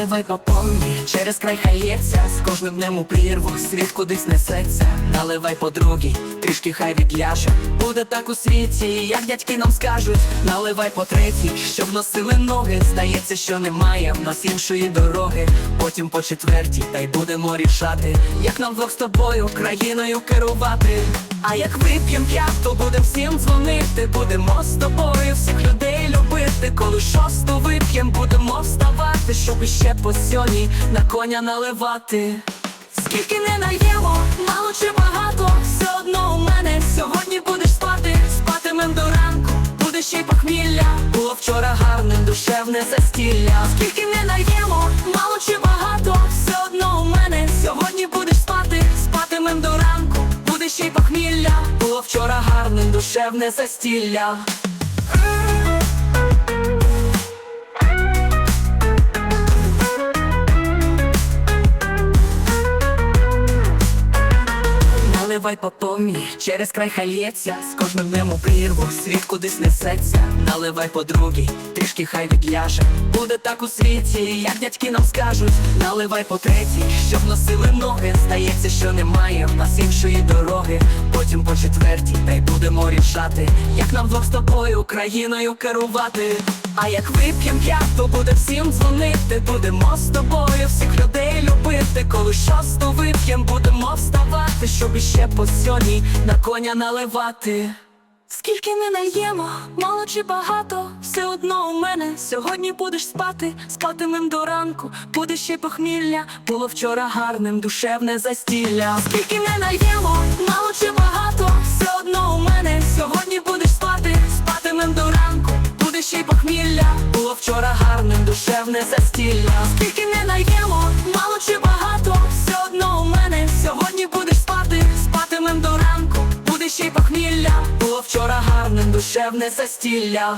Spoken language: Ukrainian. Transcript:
Повні, через край хається З кожним днем у прірву. Світ кудись несеться. Наливай по другій, трішки хай відляже. Буде так у світі, як дядьки нам скажуть. Наливай по третій, щоб носили ноги. Здається, що немає в нас іншої дороги. Потім по четвертій, та й будемо рішати. Як нам вдвох з тобою країною керувати? А як вип'єм п'ят, то будем всім дзвонити. Будемо з тобою всіх людей любити. Коли шосту вип'єм, будемо вставати Щоб іще по сьогодні на коня наливати. Скільки не наємо, мало чи багато Все одно у мене сьогодні будеш спати. Спатимем до ранку, буде ще й похмілля. Було вчора гарним, душевне застілля. Скільки не наємо, мало чи багато Все одно у мене сьогодні будеш спати. Спатимем до ранку, буде ще й похмілля. Було вчора гарним, душевне застілля Наливай по повні, через край хається З кожним днем у прірву світ кудись несеться. Наливай по другій, трішки хай відляже. Буде так у світі, як дядьки нам скажуть. Наливай по третій, щоб носили ноги. Здається, що немає в нас іншої дороги. Потім по четвертій, та й будемо рішати Як нам двох з тобою країною керувати. А як вип'єм п'ят, то буде всім дзвонити. Будемо з тобою всіх людей любити. Коли шосту вип'єм, вставати Щоб іще по сьогодні на коня наливати Скільки не наємо, мало чи багато, все одно у мене сьогодні будеш спати, спатимем до ранку, буде ще похмілля, було вчора гарним, душевне застілля. Скільки не наємо, мало чи багато, все одно у мене сьогодні будеш спати, спатимем до ранку, буде ще й похмілля, було вчора гарним, душевне застілля. Скільки не наємо, вчора гарним душевне застілля.